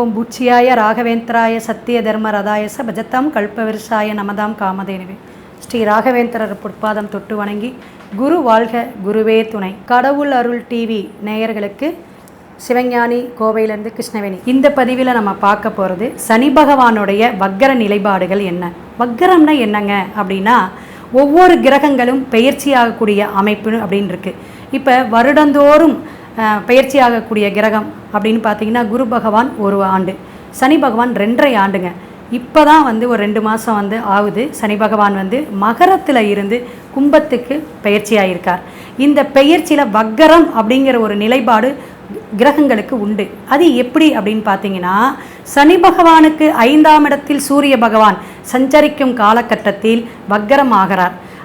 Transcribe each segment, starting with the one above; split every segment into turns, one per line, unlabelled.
ஓம் புச்சியாய ராகவேந்திராய சத்திய தர்ம ரதாயச பஜத்தாம் கல்பவிருஷாய நமதாம் காமதேனுவே. ஸ்ரீ ராகவேந்திரர் பொற்பாதம் தொட்டு வணங்கி குரு வாழ்க குருவே துணை. கடவுள் அருள் டிவி நேயர்களுக்கு சிவஞானி கோவையிலேருந்து கிருஷ்ணவேணி. இந்த பதிவில் நம்ம பார்க்க போகிறது சனி பகவானுடைய வக்கர நிலைப்பாடுகள் என்ன? வக்கரம்னா என்னங்க? அப்படின்னா ஒவ்வொரு கிரகங்களும் பெயர்ச்சியாகக்கூடிய அமைப்பு அப்படின்னு இருக்குது இப்போ வருடந்தோறும் பயிற்சியாகக்கூடிய கிரகம் அப்படின்னு பார்த்தீங்கன்னா குரு பகவான் ஒரு ஆண்டு. சனி பகவான் ரெண்டரை ஆண்டுங்க. இப்போ தான் வந்து ஒரு ரெண்டு மாதம் வந்து ஆகுது. சனி பகவான் வந்து மகரத்தில் இருந்து கும்பத்துக்கு பெயர்ச்சி ஆயிருக்கார் இந்த பெயர்ச்சியில் வக்கரம் அப்படிங்கிற ஒரு நிலைப்பாடு கிரகங்களுக்கு உண்டு. அது எப்படி அப்படின்னு பார்த்தீங்கன்னா சனி பகவானுக்கு ஐந்தாம் இடத்தில் சூரிய பகவான் சஞ்சரிக்கும் காலகட்டத்தில் வக்கரம் ஆகிறார்.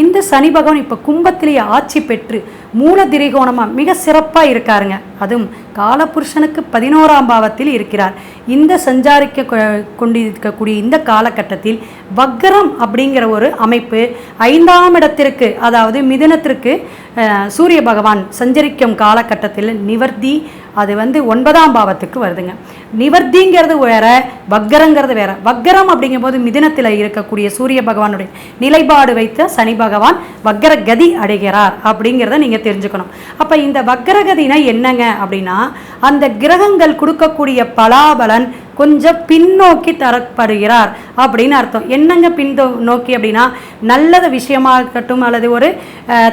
இந்த சனி பகவான் இப்போ கும்பத்திலேயே ஆட்சி பெற்று மூல திரிகோணமாக மிக சிறப்பாக இருக்காருங்க. அதுவும் காலபுருஷனுக்கு பதினோராம் பாவத்தில் இருக்கிறார். இந்த சஞ்சாரிக்க கொ- கொண்டிருக்கக்கூடிய இந்த காலகட்டத்தில் வக்கரம் அப்படிங்கிற ஒரு அமைப்பு ஐந்தாம் இடத்திற்கு அதாவது மிதுனத்திற்கு சூரிய பகவான் சஞ்சரிக்கும் காலகட்டத்தில் நிவர்த்தி அது வந்து ஒன்பதாம் பாவத்துக்கு வருதுங்க. நிவர்த்திங்கிறது வேற வக்கரங்கிறது வேற. வக்கரம் அப்படிங்கும்போது மிதினத்தில் இருக்கக்கூடிய சூரிய பகவானுடைய நிலைப்பாடு வைத்த சனி பகவான் வக்கர கதி அடைகிறார் அப்படிங்கிறத நீங்கள் தெரிஞ்சுக்கணும். அப்போ இந்த வக்கரகதினா என்னங்க அப்படின்னா அந்த கிரகங்கள் கொடுக்கக்கூடிய பலாபலன் கொஞ்சம் பின்னோக்கி தரப்படுகிறார் அப்படின்னு அர்த்தம். என்னங்க பின்தோ நோக்கி அப்படின்னா நல்லத விஷயமா இருக்கட்டும் அல்லது ஒரு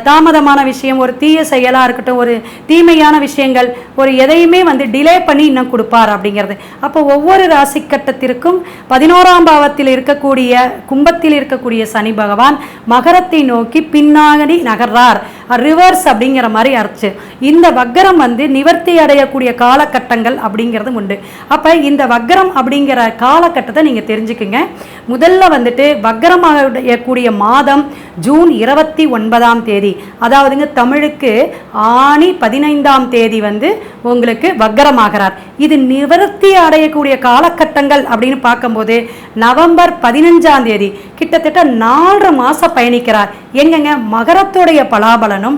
தாமதமான விஷயம் ஒரு தீய செயலாக இருக்கட்டும் ஒரு தீமையான விஷயங்கள் ஒரு எதையுமே வந்து டிலே பண்ணி இன்னும் கொடுப்பார் அப்படிங்கிறது. அப்போ ஒவ்வொரு ராசி கட்டத்திற்கும் பதினோராம் பாவத்தில் இருக்கக்கூடிய கும்பத்தில் இருக்கக்கூடிய சனி பகவான் மகரத்தை நோக்கி பின்னாடி நகர்றார். ரிவர்ஸ் அப்படிங்கிற மாதிரி அரைச்சு. இந்த வக்கரம் வந்து நிவர்த்தி அடையக்கூடிய காலகட்டங்கள் அப்படிங்கிறது உண்டு. அப்போ இந்த வக்கரம் அப்படிங்கிற காலகட்டத்தை நீங்கள் தெரிஞ்சுக்குங்க. முதல்ல வந்துட்டு வக்கரமாகக்கூடிய மாதம் ஜூன் இருபத்தி ஒன்பதாம் தேதி. அதாவதுங்க தமிழுக்கு ஆணி பதினைந்தாம் தேதி வந்து உங்களுக்கு வக்கரமாகிறார். இது நிவர்த்தி அடையக்கூடிய காலகட்டங்கள் அப்படின்னு பார்க்கும்போது நவம்பர் பதினஞ்சாம் தேதி கிட்டத்தட்ட நாலரை மாதம் பயணிக்கிறார். எங்கங்க? மகரத்துடைய பலாபலனும்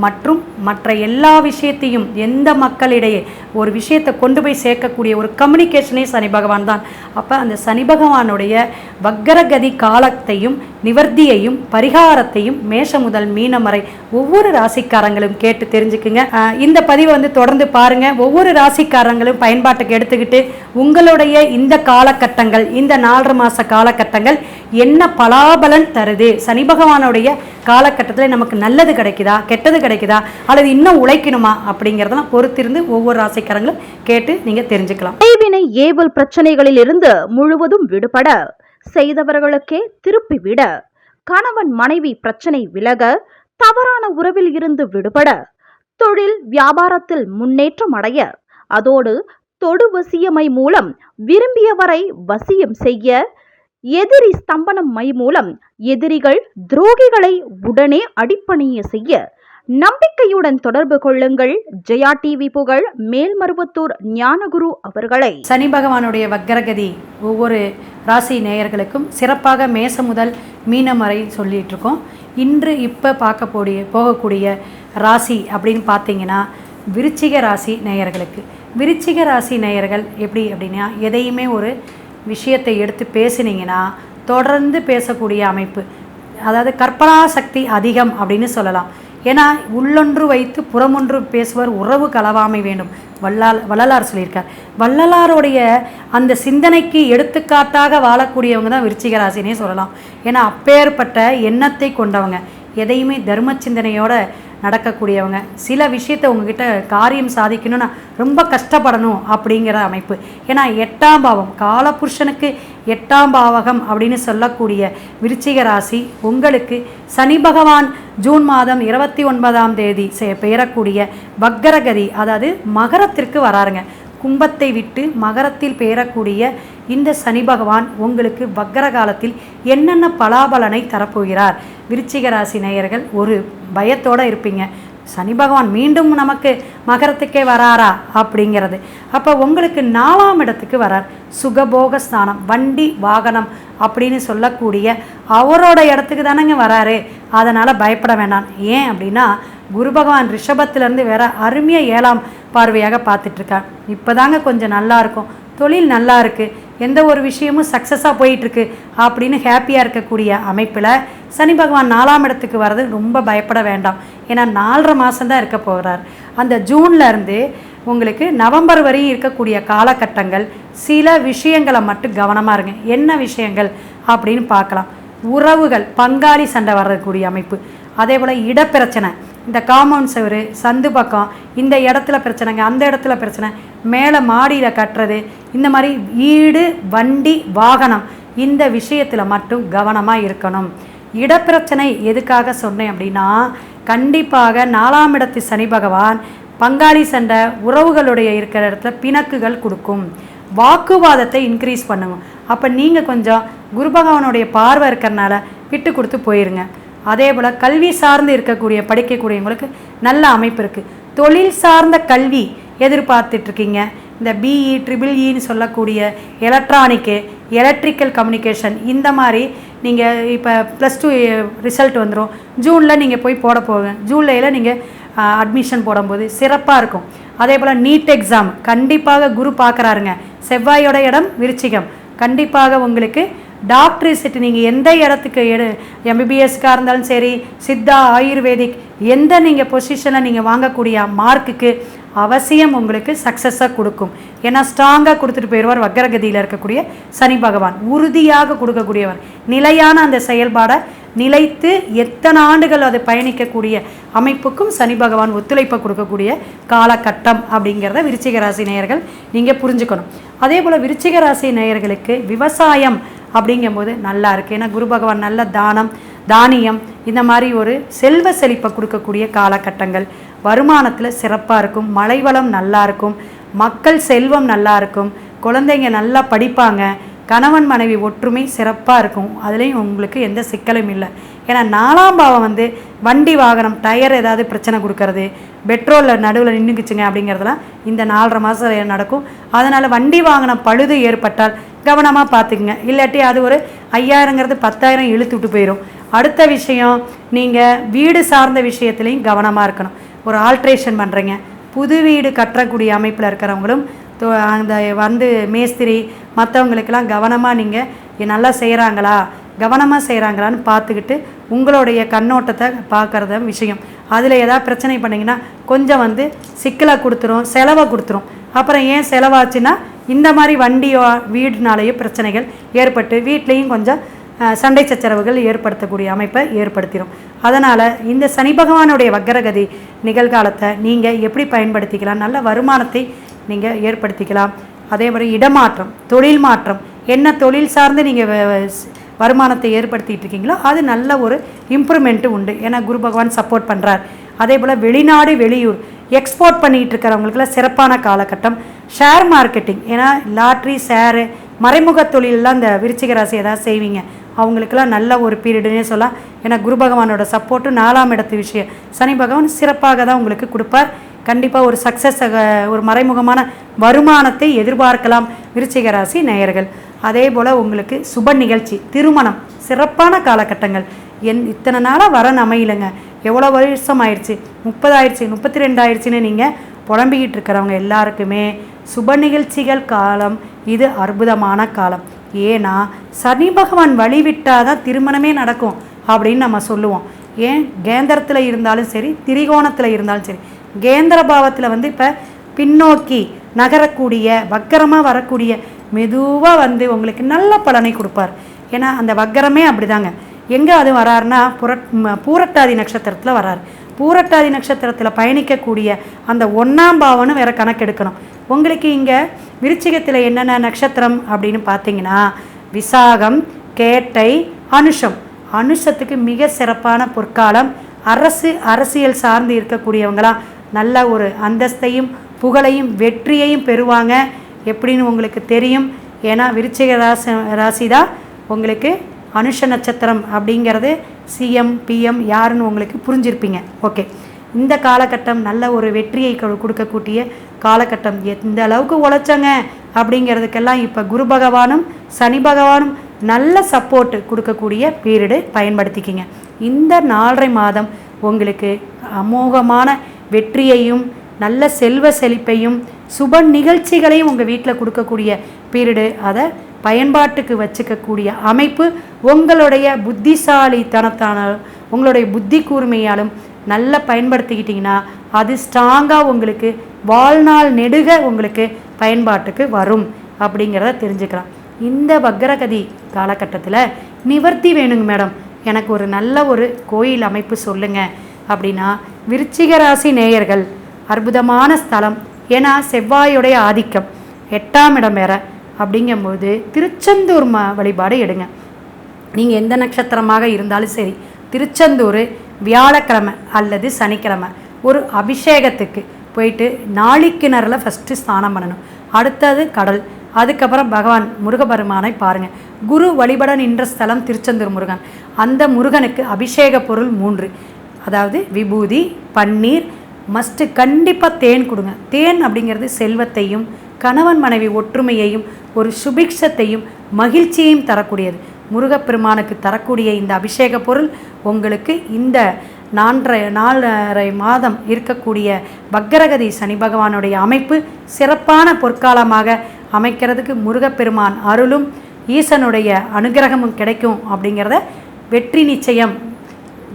மற்றும் மற்ற எல்லா விஷயத்தையும் எந்த மக்களிடையே ஒரு விஷயத்தை கொண்டு போய் சேர்க்கக்கூடிய ஒரு கம்யூனிகேஷனே சனி பகவான் தான். அப்போ அந்த சனி பகவானுடைய வக்கரகதி காலத்தையும் நிவர்த்தியையும் பரிகாரத்தையும் மேஷம் முதல் மீனம் வரை ஒவ்வொரு ராசிக்காரங்களும் கேட்டு தெரிஞ்சுக்குங்க. இந்த பதிவை வந்து தொடர்ந்து பாருங்க. ஒவ்வொரு ராசிக்காரங்களும் பயன்பாட்டுக்கு எடுத்துக்கிட்டு உங்களுடைய இந்த காலகட்டங்கள் இந்த நாலரை மாத காலகட்டங்கள் என்ன பலாபலன் தருது? சனி பகவானுடைய காலகட்டத்தில் நமக்கு நல்லது கிடைக்குதா? கெட்டது கிடைக்குதா? அல்லது இன்னும் உழைக்கணுமா? அப்படிங்கிறதெல்லாம் பொறுத்திருந்து ஒவ்வொரு ராசி ராசிக்காரங்களும் கேட்டு நீங்கள் தெரிஞ்சுக்கலாம்.
கைவினை ஏவல் பிரச்சனைகளில் இருந்து முழுவதும் விடுபட செய்தவர்களுக்கே திருப்பி விட கணவன் மனைவி பிரச்சனை விலக தவறான உறவில் இருந்து விடுபட தொழில் வியாபாரத்தில் முன்னேற்றம் அடைய அதோடு தொடு வசியமை மூலம் விரும்பியவரை வசியம் செய்ய எதிரி ஸ்தம்பனம் மை மூலம் எதிரிகள் துரோகிகளை உடனே அடிப்பணிய செய்ய நம்பிக்கையுடன் தொடர்பு கொள்ளுங்கள். ஜெயா டிவி புகழ் மேல்மருவத்தூர் ஞானகுரு அவர்களை.
சனி பகவானுடைய வக்கரகதி ஒவ்வொரு ராசி நேயர்களுக்கும் சிறப்பாக மேச முதல் மீனம் வரை சொல்லிட்டு இருக்கோம். இன்று இப்போ பார்க்கக்கூடிய போகக்கூடிய ராசி அப்படின்னு பார்த்தீங்கன்னா விருச்சிக ராசி நேயர்களுக்கு. விருச்சிக ராசி நேயர்கள் எப்படி அப்படின்னா எதையுமே ஒரு விஷயத்தை எடுத்து பேசுனீங்கன்னா தொடர்ந்து பேசக்கூடிய அமைப்பு அதாவது கற்பனா சக்தி அதிகம் அப்படின்னு சொல்லலாம். ஏன்னா உள்ளொன்று வைத்து புறமொன்று பேசுவர் உறவு கலவாமை வேண்டும். வல்லால் வள்ளலார் சொல்லியிருக்கார். வள்ளலாருடைய அந்த சிந்தனைக்கு எடுத்துக்காட்டாக வாழக்கூடியவங்க தான் விருச்சிக ராசினே சொல்லலாம். ஏன்னா அப்பேற்பட்ட எண்ணத்தை கொண்டவங்க. எதையுமே தர்ம சிந்தனையோட நடக்கக்கூடியவங்க. சில விஷயத்தை உங்ககிட்ட காரியம் சாதிக்கணும்னா ரொம்ப கஷ்டப்படணும் அப்படிங்கிற அமைப்பு. ஏன்னா எட்டாம் பாவம் காலபுருஷனுக்கு எட்டாம் பாவகம் அப்படின்னு சொல்லக்கூடிய விருச்சிக ராசி உங்களுக்கு சனி பகவான் ஜூன் மாதம் இருபத்தி ஒன்பதாம் தேதி செ- பெயரக்கூடிய வக்கரகதி அதாவது மகரத்திற்கு வராருங்க. கும்பத்தை விட்டு மகரத்தில் பெயரக்கூடிய இந்த சனி பகவான் உங்களுக்கு வக்கர காலத்தில் என்னென்ன பலாபலனை தரப்போகிறார்? விருச்சிக ராசி நேயர்கள் ஒரு பயத்தோடு இருப்பீங்க. சனி பகவான் மீண்டும் நமக்கு மகரத்துக்கே வராரா? அப்படிங்கிறது. அப்போ உங்களுக்கு நாலாம் இடத்துக்கு வரார். சுகபோக ஸ்தானம் வண்டி வாகனம் அப்படின்னு சொல்லக்கூடிய அவரோட இடத்துக்கு தானேங்க வராரு. அதனால் பயப்பட வேண்டாம். ஏன் அப்படின்னா குரு பகவான் ரிஷபத்திலேருந்து வேற அருமையாக ஏழாம் பார்வையாக பார்த்துட்ருக்கார் இப்போ தாங்க கொஞ்சம் நல்லா இருக்கும் தொழில் நல்லா இருக்குது எந்த ஒரு விஷயமும் சக்ஸஸாக போயிட்டுருக்கு அப்படின்னு ஹாப்பியாக இருக்கக்கூடிய அமைப்பில் சனி பகவான் நாலாம் இடத்துக்கு வர்றது ரொம்ப பயப்பட வேண்டாம். ஏன்னா நாலரை மாதம்தான் இருக்க போகிறார் அந்த ஜூன்ல இருந்து உங்களுக்கு நவம்பர் வரையும் இருக்கக்கூடிய காலகட்டங்கள் சில விஷயங்களை மட்டும் கவனமாக இருங்க. என்ன விஷயங்கள் அப்படின்னு பார்க்கலாம். உறவுகள் பங்காளி சண்டை வரக்கூடிய அமைப்பு. அதே போல் இடப்பிரச்சனை. இந்த காம்பவுண்ட் செவரு சந்து பக்கம் இந்த இடத்துல பிரச்சனைங்க அந்த இடத்துல பிரச்சனை. மேலே மாடியில் கட்டுறது இந்த மாதிரி வீடு வண்டி வாகனம் இந்த விஷயத்தில் மட்டும் கவனமாக இருக்கணும். இடப்பிரச்சனை எதுக்காக சொன்னேன் அப்படின்னா கண்டிப்பாக நாலாம் இடத்து சனி பகவான் பங்காளி சண்டை உறவுகளுடைய இருக்கிற இடத்துல பிணக்குகள் கொடுக்கும். வாக்குவாதத்தை இன்க்ரீஸ் பண்ணுங்க அப்போ நீங்கள் கொஞ்சம் குரு பகவானுடைய பார்வை இருக்கிறனால விட்டு கொடுத்து போயிருங்க. அதே போல் கல்வி சார்ந்து இருக்கக்கூடிய படிக்கக்கூடியவங்களுக்கு நல்ல அமைப்பு இருக்குது தொழில் சார்ந்த கல்வி எதிர்பார்த்துட்ருக்கீங்க. இந்த பிஇ ட்ரிபிள் இன்னு சொல்லக்கூடிய எலக்ட்ரானிக்கு எலக்ட்ரிக்கல் கம்யூனிகேஷன் இந்த மாதிரி நீங்கள் இப்போ ப்ளஸ் டூ ரிசல்ட் வந்துடும் ஜூனில் நீங்கள் போய் போட போங்க. ஜூலையில் நீங்கள் அட்மிஷன் போடும்போது சிறப்பாக இருக்கும். அதே போல் நீட் எக்ஸாம் கண்டிப்பாக குரு பார்க்குறாருங்க. செவ்வாயோட இடம் விருச்சிகம். கண்டிப்பாக உங்களுக்கு டாக்டரி சிட்டு நீங்கள் எந்த இடத்துக்கு எடு எம்பிபிஎஸ்க்காக இருந்தாலும் சரி சித்தா ஆயுர்வேதிக் எந்த நீங்கள் பொசிஷனில் நீங்கள் வாங்கக்கூடிய மார்க்குக்கு அவசியம் உங்களுக்கு சக்ஸஸாக கொடுக்கும். ஏன்னா ஸ்ட்ராங்காக கொடுத்துட்டு போயிடுவார் வக்கரகதியில் இருக்கக்கூடிய சனி பகவான். உறுதியாக கொடுக்கக்கூடியவர். நிலையான அந்த செயல்பாடை நிலைத்து எத்தனை ஆண்டுகள் அது பயணிக்கக்கூடிய அமைப்புக்கும் சனி பகவான் ஒத்துழைப்பை கொடுக்கக்கூடிய காலகட்டம் அப்படிங்கிறத விருச்சிக ராசி நேயர்கள் நீங்கள் புரிஞ்சுக்கணும். அதே போல் விருச்சிக ராசி நேயர்களுக்கு விவசாயம் அப்படிங்கும்போது நல்லா இருக்குது ஏன்னா குரு பகவான் நல்ல தானம் தானியம் இந்த மாதிரி ஒரு செல்வ செழிப்பை கொடுக்கக்கூடிய காலகட்டங்கள். வருமானத்தில் சிறப்பாக இருக்கும். மலைவளம் நல்லா இருக்கும். மக்கள் செல்வம் நல்லா இருக்கும். குழந்தைங்க நல்லா படிப்பாங்க. கணவன் மனைவி ஒற்றுமை சிறப்பாக இருக்கும். அதுலேயும் உங்களுக்கு எந்த சிக்கலும் இல்லை. ஏன்னா நாலாம் பாவம் வந்து வண்டி வாகனம் டயர் ஏதாவது பிரச்சனை கொடுக்கறது பெட்ரோலில் நடுவில் நின்றுக்குச்சுங்க அப்படிங்கிறதுலாம் இந்த நாலரை மாதம் நடக்கும். அதனால் வண்டி வாகனம் பழுது ஏற்பட்டால் கவனமாக பார்த்துக்குங்க இல்லாட்டி அது ஒரு ஐயாயிரங்கிறது பத்தாயிரம் இழுத்து விட்டு போயிடும் அடுத்த விஷயம் நீங்கள் வீடு சார்ந்த விஷயத்துலையும் கவனமாக இருக்கணும். ஒரு ஆல்ட்ரேஷன் பண்ணுறீங்க புது வீடு கட்டக்கூடிய அமைப்பில் இருக்கிறவங்களும் அந்த வந்து மேஸ்திரி மற்றவங்களுக்கெல்லாம் கவனமாக நீங்கள் நல்லா செய்கிறாங்களா கவனமாக செய்கிறாங்களான்னு பார்த்துக்கிட்டு உங்களுடைய கண்ணோட்டத்தை பார்க்குறத விஷயம். அதில் ஏதாவது பிரச்சனை பண்ணிங்கன்னா கொஞ்சம் வந்து சிக்கலை கொடுத்துரும் செலவை கொடுத்துரும். அப்புறம் ஏன் செலவாச்சுன்னா இந்த மாதிரி வண்டியோ வீடுனாலேயோ பிரச்சனைகள் ஏற்பட்டு வீட்லேயும் கொஞ்சம் சண்டை சச்சரவுகள் ஏற்படுத்தக்கூடிய அமைப்பை ஏற்படுத்திடும் அதனால் இந்த சனி பகவானுடைய வக்கரகதி நிகழ்காலத்தை நீங்கள் எப்படி பயன்படுத்திக்கலாம்? நல்ல வருமானத்தை நீங்கள் ஏற்படுத்திக்கலாம். அதே மாதிரி இடமாற்றம் தொழில் மாற்றம். என்ன தொழில் சார்ந்து நீங்கள் வருமானத்தை ஏற்படுத்திட்டு இருக்கீங்களோ அது நல்ல ஒரு இம்ப்ரூவ்மெண்ட்டு உண்டு. ஏன்னா குரு பகவான் சப்போர்ட் பண்ணுறார் அதே போல் வெளிநாடு வெளியூர் எக்ஸ்போர்ட் பண்ணிகிட்டு இருக்கிறவங்களுக்குலாம் சிறப்பான காலகட்டம். ஷேர் மார்க்கெட்டிங் ஏன்னா லாட்ரி ஷேரு மறைமுக தொழிலெலாம் இந்த விருச்சிக ராசி ஏதாவது செய்வீங்க. அவங்களுக்கெல்லாம் நல்ல ஒரு பீரியடுனே சொல்லலாம். ஏன்னா குரு பகவானோட சப்போர்ட்டு நாலாம் இடத்து விஷயம். சனி பகவான் சிறப்பாக தான் உங்களுக்கு கொடுப்பார். கண்டிப்பாக ஒரு சக்ஸஸ் ஒரு மறைமுகமான வருமானத்தை எதிர்பார்க்கலாம் விருச்சிக ராசி நேயர்கள். அதே போல் உங்களுக்கு சுப நிகழ்ச்சி திருமணம் சிறப்பான காலகட்டங்கள். என் இத்தனை நாளாக வரன் அமையலைங்க. எவ்வளோ வருஷம் ஆயிடுச்சு முப்பதாயிடுச்சு முப்பத்தி ரெண்டு ஆயிடுச்சுன்னு நீங்கள் புலம்பிக்கிட்டு இருக்கிறவங்க எல்லாருக்குமே சுப நிகழ்ச்சிகள் காலம் இது அற்புதமான காலம். ஏன்னா சனி பகவான் வழிவிட்டால் தான் திருமணமே நடக்கும் அப்படின்னு நம்ம சொல்லுவோம். ஏன்? கேந்திரத்தில் இருந்தாலும் சரி திரிகோணத்தில் இருந்தாலும் சரி. கேந்திர பாவத்தில் வந்து இப்போ பின்னோக்கி நகரக்கூடிய வக்கரமாக வரக்கூடிய மெதுவாக வந்து உங்களுக்கு நல்ல பலனை கொடுப்பார். ஏன்னா அந்த வக்கரமே அப்படிதாங்க. எங்கே அது வராருன்னா புரட் ம- பூரட்டாதி நட்சத்திரத்தில் வரார். பூரட்டாதி நட்சத்திரத்தில் பயணிக்கக்கூடிய அந்த ஒன்றாம் பாவனும் வேற கணக்கெடுக்கணும் உங்களுக்கு இங்கே விருச்சிகத்தில் என்னென்ன நட்சத்திரம் அப்படின்னு பார்த்தீங்கன்னா விசாகம் கேட்டை அனுஷம். அனுஷத்துக்கு மிக சிறப்பான பொற்காலம். அரசு அரசியல் சார்ந்து இருக்கக்கூடியவங்களாம் நல்ல ஒரு அந்தஸ்தையும் புகழையும் வெற்றியையும் பெறுவாங்க. எப்படின்னு உங்களுக்கு தெரியும். ஏன்னா விருச்சிக ராசி ராசி தான் உங்களுக்கு அனுஷ நட்சத்திரம் அப்படிங்கிறது சிஎம் பிஎம் யாருன்னு உங்களுக்கு புரிஞ்சிருப்பீங்க. ஓகே இந்த காலகட்டம் நல்ல ஒரு வெற்றியை கொடுக்கக்கூடிய காலகட்டம். எந்த அளவுக்கு உழைச்சங்க அப்படிங்கிறதுக்கெல்லாம் இப்போ குரு பகவானும் சனி பகவானும் நல்ல சப்போர்ட் கொடுக்கக்கூடிய பீரியடு பயன்படுத்திக்கிங்க. இந்த நாலரை மாதம் உங்களுக்கு அமோகமான வெற்றியையும் நல்ல செல்வ செழிப்பையும் சுப நிகழ்ச்சிகளையும் உங்கள் வீட்டில் கொடுக்கக்கூடிய பீரியடு. அதை பயன்பாட்டுக்கு வச்சுக்கக்கூடிய அமைப்பு உங்களுடைய புத்திசாலித்தனத்தான உங்களுடைய புத்தி கூர்மையாலும் நல்லா பயன்படுத்திக்கிட்டிங்கன்னா அது ஸ்ட்ராங்காக உங்களுக்கு வாழ்நாள் நெடுக உங்களுக்கு பயன்பாட்டுக்கு வரும் அப்படிங்கிறத தெரிஞ்சுக்கலாம். இந்த வக்ரகதி காலகட்டத்தில் நிவர்த்தி வேணுங்க மேடம். எனக்கு ஒரு நல்ல ஒரு கோயில் அமைப்பு சொல்லுங்கள் அப்படின்னா விருச்சிக ராசி நேயர்கள் அற்புதமான ஸ்தலம் ஏன்னா செவ்வாயுடைய ஆதிக்கம் எட்டாம் இடம் வேற. அப்படிங்கும்போது திருச்செந்தூர் ம வழிபாடு எடுங்க. நீங்கள் எந்த நட்சத்திரமாக இருந்தாலும் சரி திருச்செந்தூர் வியாழக்கிழமை அல்லது சனிக்கிழமை ஒரு அபிஷேகத்துக்கு போயிட்டு நாளிக்கிணறில் ஃபஸ்ட்டு ஸ்நானம் பண்ணணும். அடுத்தது கடல் அதுக்கப்புறம் பகவான் முருகபெருமானை பாருங்கள் குரு வழிபட நின்ற ஸ்தலம் திருச்செந்தூர் முருகன். அந்த முருகனுக்கு அபிஷேக பொருள் மூன்று. அதாவது விபூதி பன்னீர் மஸ்ட்டு கண்டிப்பாக தேன் கொடுங்க. தேன் அப்படிங்கிறது செல்வத்தையும் கணவன் மனைவி ஒற்றுமையையும் ஒரு சுபிக்ஷத்தையும் மகிழ்ச்சியையும் தரக்கூடியது. முருகப்பெருமானுக்கு தரக்கூடிய இந்த அபிஷேக பொருள் உங்களுக்கு இந்த நான்கரை நாலரை மாதம் இருக்கக்கூடிய பக்ரகதி சனி பகவானுடைய அமைப்பு சிறப்பான பொற்காலமாக அமைக்கிறதுக்கு முருகப்பெருமான் அருளும் ஈசனுடைய அனுகிரகமும் கிடைக்கும் அப்படிங்கிறத வெற்றி நிச்சயம்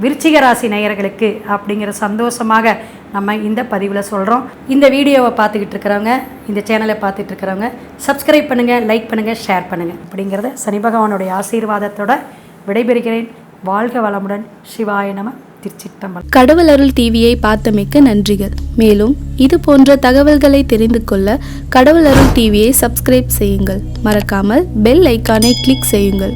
விருச்சிக ராசி நேயர்களுக்கு அப்படிங்கிற சந்தோஷமாக நம்ம இந்த பதிவில் சொல்கிறோம் இந்த வீடியோவை பார்த்துக்கிட்டு இருக்கிறவங்க இந்த சேனலை பார்த்துட்டு இருக்கிறவங்க சப்ஸ்கிரைப் பண்ணுங்கள் லைக் பண்ணுங்கள் ஷேர் பண்ணுங்கள் அப்படிங்கிறத சனி பகவானுடைய ஆசீர்வாதத்தோட விடைபெறுகிறேன். வாழ்க வளமுடன். சிவாய நம. திருச்சிட்டம்பலம்
கடவுள் அருள் டிவியை பார்த்தமைக்கு நன்றிகள். மேலும் இது போன்ற தகவல்களை தெரிந்து கொள்ள கடவுள் அருள் டிவியை சப்ஸ்கிரைப் செய்யுங்கள். மறக்காமல் பெல் ஐக்கானை கிளிக் செய்யுங்கள்.